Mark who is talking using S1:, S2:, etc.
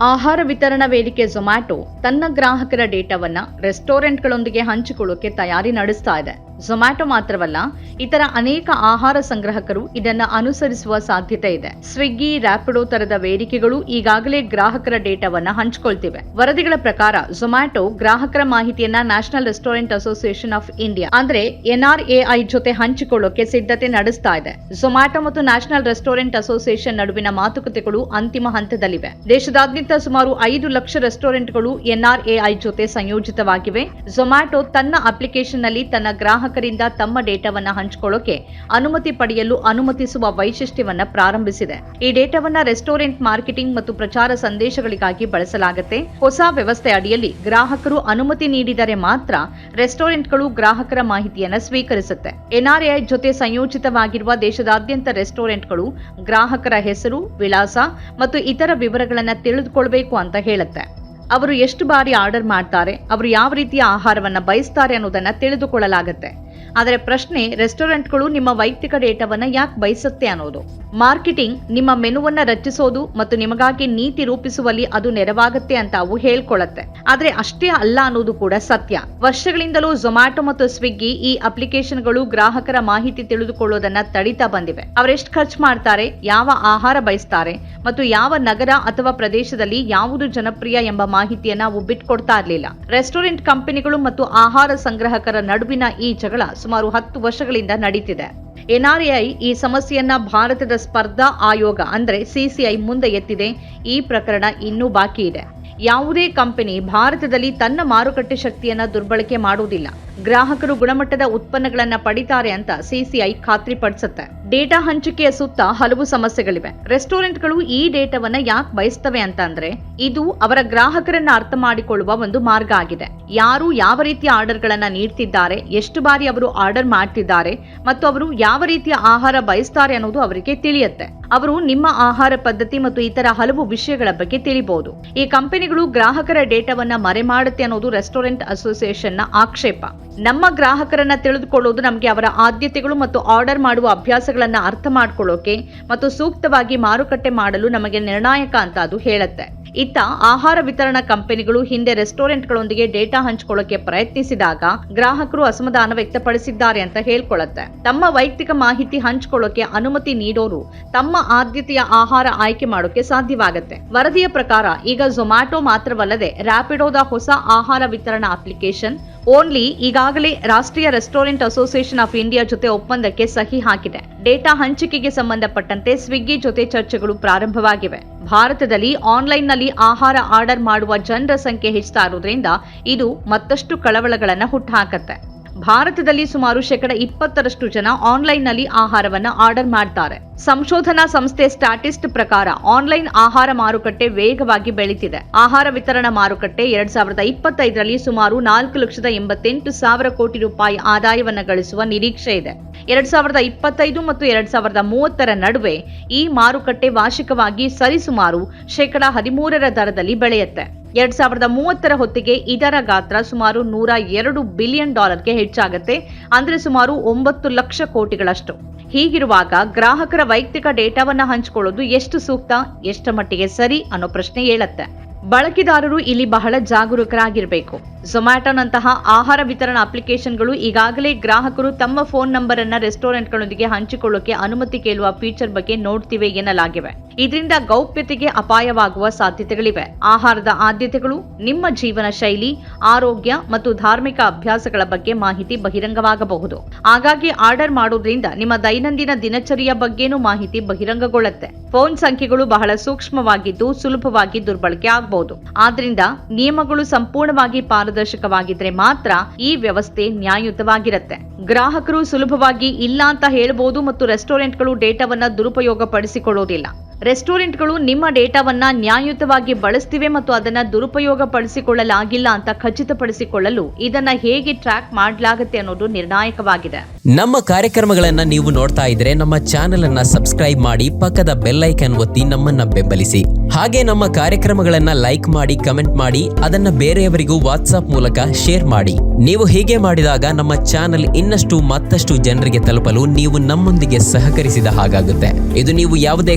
S1: ಆಹಾರ ವಿತರಣಾ ವೇದಿಕೆ ಝೊಮ್ಯಾಟೊ ತನ್ನ ಗ್ರಾಹಕರ ಡೇಟಾವನ್ನ ರೆಸ್ಟೋರೆಂಟ್ಗಳೊಂದಿಗೆ ಹಂಚಿಕೊಳ್ಳೋಕೆ ತಯಾರಿ ನಡೆಸ್ತಾ ಇದೆ. ಝೊಮ್ಯಾಟೊ ಮಾತ್ರವಲ್ಲ, ಇತರ ಅನೇಕ ಆಹಾರ ಸಂಗ್ರಹಕರು ಇದನ್ನ ಅನುಸರಿಸುವ ಸಾಧ್ಯತೆ ಇದೆ. ಸ್ವಿಗ್ಗಿ ರ್ಯಾಪಿಡೋ ತರದ ವೇದಿಕೆಗಳು ಈಗಾಗಲೇ ಗ್ರಾಹಕರ ಡೇಟಾವನ್ನ ಹಂಚಿಕೊಳ್ತಿವೆ. ವರದಿಗಳ ಪ್ರಕಾರ ಝೊಮ್ಯಾಟೊ ಗ್ರಾಹಕರ ಮಾಹಿತಿಯನ್ನ National Restaurant Association of India ಅಂದ್ರೆ ಎನ್ಆರ್ಎಐ ಜೊತೆ ಹಂಚಿಕೊಳ್ಳೋಕೆ ಸಿದ್ಧತೆ ನಡೆಸ್ತಾ ಇದೆ. ಝೊಮ್ಯಾಟೊ ಮತ್ತು ನ್ಯಾಷನಲ್ ರೆಸ್ಟೋರೆಂಟ್ ಅಸೋಸಿಯೇಷನ್ ನಡುವಿನ ಮಾತುಕತೆಗಳು ಅಂತಿಮ ಹಂತದಲ್ಲಿವೆ. ದೇಶದಾದ್ಯಂತ ಸುಮಾರು ಐದು ಲಕ್ಷ ರೆಸ್ಟೋರೆಂಟ್ಗಳು ಎನ್ಆರ್ಎಐ ಜೊತೆ ಸಂಯೋಜಿತವಾಗಿವೆ. ಝೊಮ್ಯಾಟೊ ತನ್ನ ಅಪ್ಲಿಕೇಶನ್ನಲ್ಲಿ ತನ್ನ ಗ್ರಾಹಕರಿಂದ ತಮ್ಮ ಡೇಟಾವನ್ನ ಹಂಚಿಕೊಳ್ಳೋಕೆ ಅನುಮತಿ ಪಡೆಯಲು ಅನುಮತಿಸುವ ವೈಶಿಷ್ಟ್ಯವನ್ನ ಪ್ರಾರಂಭಿಸಿದೆ. ಈ ಡೇಟಾವನ್ನ ರೆಸ್ಟೋರೆಂಟ್ ಮಾರ್ಕೆಟಿಂಗ್ ಮತ್ತು ಪ್ರಚಾರ ಸಂದೇಶಗಳಿಗಾಗಿ ಬಳಸಲಾಗುತ್ತೆ. ಹೊಸ ವ್ಯವಸ್ಥೆ ಅಡಿಯಲ್ಲಿ ಗ್ರಾಹಕರು ಅನುಮತಿ ನೀಡಿದರೆ ಮಾತ್ರ ರೆಸ್ಟೋರೆಂಟ್ಗಳು ಗ್ರಾಹಕರ ಮಾಹಿತಿಯನ್ನ ಸ್ವೀಕರಿಸುತ್ತೆ. ಎನ್ಆರ್ಐ ಜೊತೆ ಸಂಯೋಜಿತವಾಗಿರುವ ದೇಶದಾದ್ಯಂತ ರೆಸ್ಟೋರೆಂಟ್ಗಳು ಗ್ರಾಹಕರ ಹೆಸರು, ವಿಳಾಸ ಮತ್ತು ಇತರ ವಿವರಗಳನ್ನ ತಿಳಿದುಕೊಳ್ಬೇಕು ಅಂತ ಹೇಳುತ್ತೆ. ಅವರು ಎಷ್ಟು ಬಾರಿ ಆರ್ಡರ್ ಮಾಡ್ತಾರೆ ಅವರು ಯಾವ ರೀತಿಯ ಆಹಾರವನ್ನು ಬಯಸ್ತಾರೆ ಅನ್ನೋದನ್ನು ತಿಳಿದುಕೊಳ್ಳಲಾಗತ್ತೆ. ಆದರೆ ಪ್ರಶ್ನೆ, ರೆಸ್ಟೋರೆಂಟ್ಗಳು ನಿಮ್ಮ ವೈಯಕ್ತಿಕ ಡೇಟಾವನ್ನ ಯಾಕೆ ಬಯಸುತ್ತೆ ಅನ್ನೋದು. ಮಾರ್ಕೆಟಿಂಗ್ ನಿಮ್ಮ ಮೆನುವನ್ನ ರಚಿಸೋದು ಮತ್ತು ನಿಮಗಾಗಿ ನೀತಿ ರೂಪಿಸುವಲ್ಲಿ ಅದು ನೆರವಾಗುತ್ತೆ ಅಂತ ಅವು ಹೇಳ್ಕೊಳ್ಳುತ್ತೆ ಆದ್ರೆ ಅಷ್ಟೇ ಅಲ್ಲ ಅನ್ನೋದು ಕೂಡ ಸತ್ಯ. ವರ್ಷಗಳಿಂದಲೂ ಝೊಮ್ಯಾಟೊ ಮತ್ತು ಸ್ವಿಗ್ಗಿ ಈ ಅಪ್ಲಿಕೇಶನ್ಗಳು ಗ್ರಾಹಕರ ಮಾಹಿತಿ ತಿಳಿದುಕೊಳ್ಳೋದನ್ನ ತಡಿತಾ ಬಂದಿವೆ. ಅವರೆಷ್ಟು ಖರ್ಚು ಮಾಡ್ತಾರೆ, ಯಾವ ಆಹಾರ ಬಯಸ್ತಾರೆ ಮತ್ತು ಯಾವ ನಗರ ಅಥವಾ ಪ್ರದೇಶದಲ್ಲಿ ಯಾವುದು ಜನಪ್ರಿಯ ಎಂಬ ಮಾಹಿತಿಯನ್ನ ಅವು ಬಿಟ್ಕೊಡ್ತಾ ಇರಲಿಲ್ಲ. ರೆಸ್ಟೋರೆಂಟ್ ಕಂಪನಿಗಳು ಮತ್ತು ಆಹಾರ ಸಂಗ್ರಾಹಕರ ನಡುವಿನ ಈ ಜಗಳ ಸುಮಾರು ಹತ್ತು ವರ್ಷಗಳಿಂದ ನಡೀತಿದೆ. ಎನ್ಆರ್ಐ ಈ ಸಮಸ್ಯೆಯನ್ನ ಭಾರತದ ಸ್ಪರ್ಧಾ ಆಯೋಗ, ಅಂದ್ರೆ ಸಿಸಿಐ ಮುಂದೆ ಎತ್ತಿದೆ. ಈ ಪ್ರಕರಣ ಇನ್ನೂ ಬಾಕಿ ಇದೆ. ಯಾವುದೇ ಕಂಪನಿ ಭಾರತದಲ್ಲಿ ತನ್ನ ಮಾರುಕಟ್ಟೆ ಶಕ್ತಿಯನ್ನ ದುರ್ಬಳಕೆ ಮಾಡುವುದಿಲ್ಲ. ಗ್ರಾಹಕರು ಗುಣಮಟ್ಟದ ಉತ್ಪನ್ನಗಳನ್ನ ಪಡಿತಾರೆ ಅಂತ ಸಿಸಿಐ ಖಾತ್ರಿಪಡಿಸುತ್ತೆ ಡೇಟಾ ಹಂಚಿಕೆಯ ಸುತ್ತ ಹಲವು ಸಮಸ್ಯೆಗಳಿವೆ. ರೆಸ್ಟೋರೆಂಟ್ಗಳು ಈ ಡೇಟಾವನ್ನ ಯಾಕೆ ಬಯಸ್ತವೆ ಅಂತ ಇದು ಅವರ ಗ್ರಾಹಕರನ್ನ ಅರ್ಥ ಮಾಡಿಕೊಳ್ಳುವ ಒಂದು ಮಾರ್ಗ ಆಗಿದೆ. ಯಾರು ಯಾವ ರೀತಿಯ ಆರ್ಡರ್ಗಳನ್ನ ನೀಡ್ತಿದ್ದಾರೆ, ಎಷ್ಟು ಬಾರಿ ಅವರು ಆರ್ಡರ್ ಮಾಡ್ತಿದ್ದಾರೆ, ಮತ್ತು ಅವರು ಯಾವ ರೀತಿಯ ಆಹಾರ ಬಯಸ್ತಾರೆ ಅನ್ನೋದು ಅವರಿಗೆ ತಿಳಿಯುತ್ತೆ. ಅವರು ನಿಮ್ಮ ಆಹಾರ ಪದ್ಧತಿ ಮತ್ತು ಇತರ ಹಲವು ವಿಷಯಗಳ ಬಗ್ಗೆ ತಿಳಿಬಹುದು ಈ ಕಂಪನಿಗಳು ಗ್ರಾಹಕರ ಡೇಟಾವನ್ನ ಮರೆ ಮಾಡುತ್ತೆ ಅನ್ನೋದು ರೆಸ್ಟೋರೆಂಟ್ ಅಸೋಸಿಯೇಷನ್ನ ಆಕ್ಷೇಪ. ನಮ್ಮ ಗ್ರಾಹಕರನ್ನ ತಿಳಿದುಕೊಳ್ಳೋದು ನಮಗೆ ಅವರ ಆದ್ಯತೆಗಳು ಮತ್ತು ಆರ್ಡರ್ ಮಾಡುವ ಅಭ್ಯಾಸಗಳನ್ನ ಅರ್ಥ ಮಾಡ್ಕೊಳ್ಳೋಕೆ ಮತ್ತು ಸೂಕ್ತವಾಗಿ ಮಾರುಕಟ್ಟೆ ಮಾಡಲು ನಮಗೆ ನಿರ್ಣಾಯಕ ಅಂತ ಅದು ಹೇಳುತ್ತೆ. ಇತ್ತ ಆಹಾರ ವಿತರಣಾ ಕಂಪನಿಗಳು ಹಿಂದೆ ರೆಸ್ಟೋರೆಂಟ್ಗಳೊಂದಿಗೆ ಡೇಟಾ ಹಂಚಿಕೊಳ್ಳೋಕೆ ಪ್ರಯತ್ನಿಸಿದಾಗ ಗ್ರಾಹಕರು ಅಸಮಾಧಾನ ವ್ಯಕ್ತಪಡಿಸಿದ್ದಾರೆ ಅಂತ ಹೇಳ್ಕೊಳ್ಳುತ್ತೆ. ತಮ್ಮ ವೈಯಕ್ತಿಕ ಮಾಹಿತಿ ಹಂಚಿಕೊಳ್ಳೋಕೆ ಅನುಮತಿ ನೀಡೋರು ತಮ್ಮ ಆದ್ಯತೆಯ ಆಹಾರ ಆಯ್ಕೆ ಮಾಡೋಕೆ ಸಾಧ್ಯವಾಗುತ್ತೆ. ವರದಿಯ ಪ್ರಕಾರ ಈಗ ಝೊಮ್ಯಾಟೊ ಮಾತ್ರವಲ್ಲದೆ ರ್ಯಾಪಿಡೋದ ಹೊಸ ಆಹಾರ ವಿತರಣಾ ಅಪ್ಲಿಕೇಶನ್ ಓನ್ಲಿ ಈಗಾಗಲೇ ರಾಷ್ಟ್ರೀಯ ರೆಸ್ಟೋರೆಂಟ್ ಅಸೋಸಿಯೇಷನ್ ಆಫ್ ಇಂಡಿಯಾ ಜೊತೆ ಒಪ್ಪಂದಕ್ಕೆ ಸಹಿ ಹಾಕಿದೆ. ಡೇಟಾ ಹಂಚಿಕೆಗೆ ಸಂಬಂಧಪಟ್ಟಂತೆ ಸ್ವಿಗ್ಗಿ ಜೊತೆ ಚರ್ಚೆಗಳು ಪ್ರಾರಂಭವಾಗಿವೆ. ಭಾರತದಲ್ಲಿ ಆನ್ಲೈನ್ನಲ್ಲಿ ಆಹಾರ ಆರ್ಡರ್ ಮಾಡುವ ಜನರ ಸಂಖ್ಯೆ ಹೆಚ್ಚುತ್ತಾ ಇದು ಮತ್ತಷ್ಟು ಕಳವಳಗಳನ್ನು ಹುಟ್ಟುಹಾಕತ್ತೆ. ಭಾರತದಲ್ಲಿ ಸುಮಾರು ಶೇಕಡ ಇಪ್ಪತ್ತರಷ್ಟು ಜನ ಆನ್ಲೈನ್ನಲ್ಲಿ ಆಹಾರವನ್ನು ಆರ್ಡರ್ ಮಾಡ್ತಾರೆ. ಸಂಶೋಧನಾ ಸಂಸ್ಥೆ ಸ್ಟಾಟಿಸ್ಟ್ ಪ್ರಕಾರ ಆನ್ಲೈನ್ ಆಹಾರ ಮಾರುಕಟ್ಟೆ ವೇಗವಾಗಿ ಬೆಳೀತಿದೆ. ಆಹಾರ ವಿತರಣಾ ಮಾರುಕಟ್ಟೆ ಎರಡ್ ಸಾವಿರದ ಇಪ್ಪತ್ತೈದರಲ್ಲಿ ಸುಮಾರು ನಾಲ್ಕು ಲಕ್ಷದ ಎಂಬತ್ತೆಂಟು ಸಾವಿರ ಕೋಟಿ ರೂಪಾಯಿ ಆದಾಯವನ್ನು ಗಳಿಸುವ ನಿರೀಕ್ಷೆ ಇದೆ. ಎರಡ್ ಸಾವಿರದ ಇಪ್ಪತ್ತೈದು ಮತ್ತು ಎರಡ್ ಸಾವಿರದ ಮೂವತ್ತರ ನಡುವೆ ಈ ಮಾರುಕಟ್ಟೆ ವಾರ್ಷಿಕವಾಗಿ ಸರಿಸುಮಾರು ಶೇಕಡಾ ಹದಿಮೂರರ ದರದಲ್ಲಿ ಬೆಳೆಯುತ್ತೆ. ಎರಡ್ ಸಾವಿರದ ಮೂವತ್ತರ ಹೊತ್ತಿಗೆ ಇದರ ಗಾತ್ರ ಸುಮಾರು ನೂರ ಎರಡು ಬಿಲಿಯನ್ ಡಾಲರ್ಗೆ ಹೆಚ್ಚಾಗುತ್ತೆ, ಅಂದ್ರೆ ಸುಮಾರು ಒಂಬತ್ತು ಲಕ್ಷ ಕೋಟಿಗಳಷ್ಟು. ಹೀಗಿರುವಾಗ ಗ್ರಾಹಕರ ವೈಯಕ್ತಿಕ ಡೇಟಾವನ್ನ ಹಂಚಿಕೊಳ್ಳೋದು ಎಷ್ಟು ಸೂಕ್ತ ಎಷ್ಟು ಮಟ್ಟಿಗೆ ಸರಿ ಅನ್ನೋ ಪ್ರಶ್ನೆ ಹೇಳತ್ತೆ ಬಳಕೆದಾರರು ಇಲ್ಲಿ ಬಹಳ ಜಾಗರೂಕರಾಗಿರಬೇಕು. ಝೊಮ್ಯಾಟೊನಂತಹ ಆಹಾರ ವಿತರಣಾ ಅಪ್ಲಿಕೇಶನ್ಗಳು ಈಗಾಗಲೇ ಗ್ರಾಹಕರು ತಮ್ಮ ಫೋನ್ ನಂಬರ್ ಅನ್ನ ರೆಸ್ಟೋರೆಂಟ್ಗಳೊಂದಿಗೆ ಹಂಚಿಕೊಳ್ಳೋಕೆ ಅನುಮತಿ ಕೇಳುವ ಫೀಚರ್ ಬಗ್ಗೆ ನೋಡ್ತಿವೆ ಎನ್ನಲಾಗಿವೆ. ಇದರಿಂದ ಗೌಪ್ಯತೆಗೆ ಅಪಾಯವಾಗುವ ಸಾಧ್ಯತೆಗಳಿವೆ. ಆಹಾರದ ಆದ್ಯತೆಗಳು, ನಿಮ್ಮ ಜೀವನ ಶೈಲಿ, ಆರೋಗ್ಯ ಮತ್ತು ಧಾರ್ಮಿಕ ಅಭ್ಯಾಸಗಳ ಬಗ್ಗೆ ಮಾಹಿತಿ ಬಹಿರಂಗವಾಗಬಹುದು. ಹಾಗಾಗಿ ಆರ್ಡರ್ ಮಾಡೋದ್ರಿಂದ ನಿಮ್ಮ ದೈನಂದಿನ ದಿನಚರಿಯ ಬಗ್ಗೆನೂ ಮಾಹಿತಿ ಬಹಿರಂಗಗೊಳ್ಳುತ್ತೆ. ಫೋನ್ ಸಂಖ್ಯೆಗಳು ಬಹಳ ಸೂಕ್ಷ್ಮವಾಗಿದ್ದು ಸುಲಭವಾಗಿ ದುರ್ಬಳಕೆ ಆಗಬಹುದು. ಆದ್ರಿಂದ ನಿಯಮಗಳು ಸಂಪೂರ್ಣವಾಗಿ ಪಾರದರ್ಶಕವಾಗಿದ್ರೆ ಮಾತ್ರ ಈ ವ್ಯವಸ್ಥೆ ನ್ಯಾಯಯುತವಾಗಿರುತ್ತೆ. ಗ್ರಾಹಕರು ಸುಲಭವಾಗಿ ಇಲ್ಲ ಅಂತ ಹೇಳಬಹುದು ಮತ್ತು ರೆಸ್ಟೋರೆಂಟ್ಗಳು ಡೇಟಾವನ್ನ ದುರುಪಯೋಗ ಪಡಿಸಿಕೊಳ್ಳೋದಿಲ್ಲ ರೆಸ್ಟೋರೆಂಟ್ಗಳು ನಿಮ್ಮ ಡೇಟಾವನ್ನ ನ್ಯಾಯಯುತವಾಗಿ ಬಳಸ್ತಿವೆ ಮತ್ತು ಅದನ್ನ ದುರುಪಯೋಗ ಪಡಿಸಿಕೊಳ್ಳಲಾಗಿಲ್ಲ ಅಂತ ಖಚಿತಪಡಿಸಿಕೊಳ್ಳಲು ಇದನ್ನ ಹೇಗೆ ಟ್ರ್ಯಾಕ್ ಮಾಡಲಾಗುತ್ತೆ ಅನ್ನೋದು ನಿರ್ಣಾಯಕವಾಗಿದೆ.
S2: ನಮ್ಮ ಕಾರ್ಯಕ್ರಮಗಳನ್ನ ನೀವು ನೋಡ್ತಾ ಇದ್ರೆ ನಮ್ಮ ಚಾನೆಲ್ ಅನ್ನ ಸಬ್ಸ್ಕ್ರೈಬ್ ಮಾಡಿ ಪಕ್ಕದ ಬೆಲ್ ಐಕನ್ ಒತ್ತಿ ನಮ್ಮನ್ನ ಬೆಂಬಲಿಸಿ. ಹಾಗೆ ನಮ್ಮ ಕಾರ್ಯಕ್ರಮಗಳನ್ನ ಲೈಕ್ ಮಾಡಿ, ಕಮೆಂಟ್ ಮಾಡಿ, ಅದನ್ನ ಬೇರೆಯವರಿಗೂ ವಾಟ್ಸ್ಆಪ್ ಮೂಲಕ ಶೇರ್ ಮಾಡಿ. ನೀವು ಹೀಗೆ ಮಾಡಿದಾಗ ನಮ್ಮ ಚಾನೆಲ್ ಇನ್ನಷ್ಟು ಮತ್ತಷ್ಟು ಜನರಿಗೆ ತಲುಪಲು ನೀವು ನಮ್ಮೊಂದಿಗೆ ಸಹಕರಿಸಿದ ಹಾಗಾಗುತ್ತೆ. ಇದು ನೀವು ಯಾವುದೇ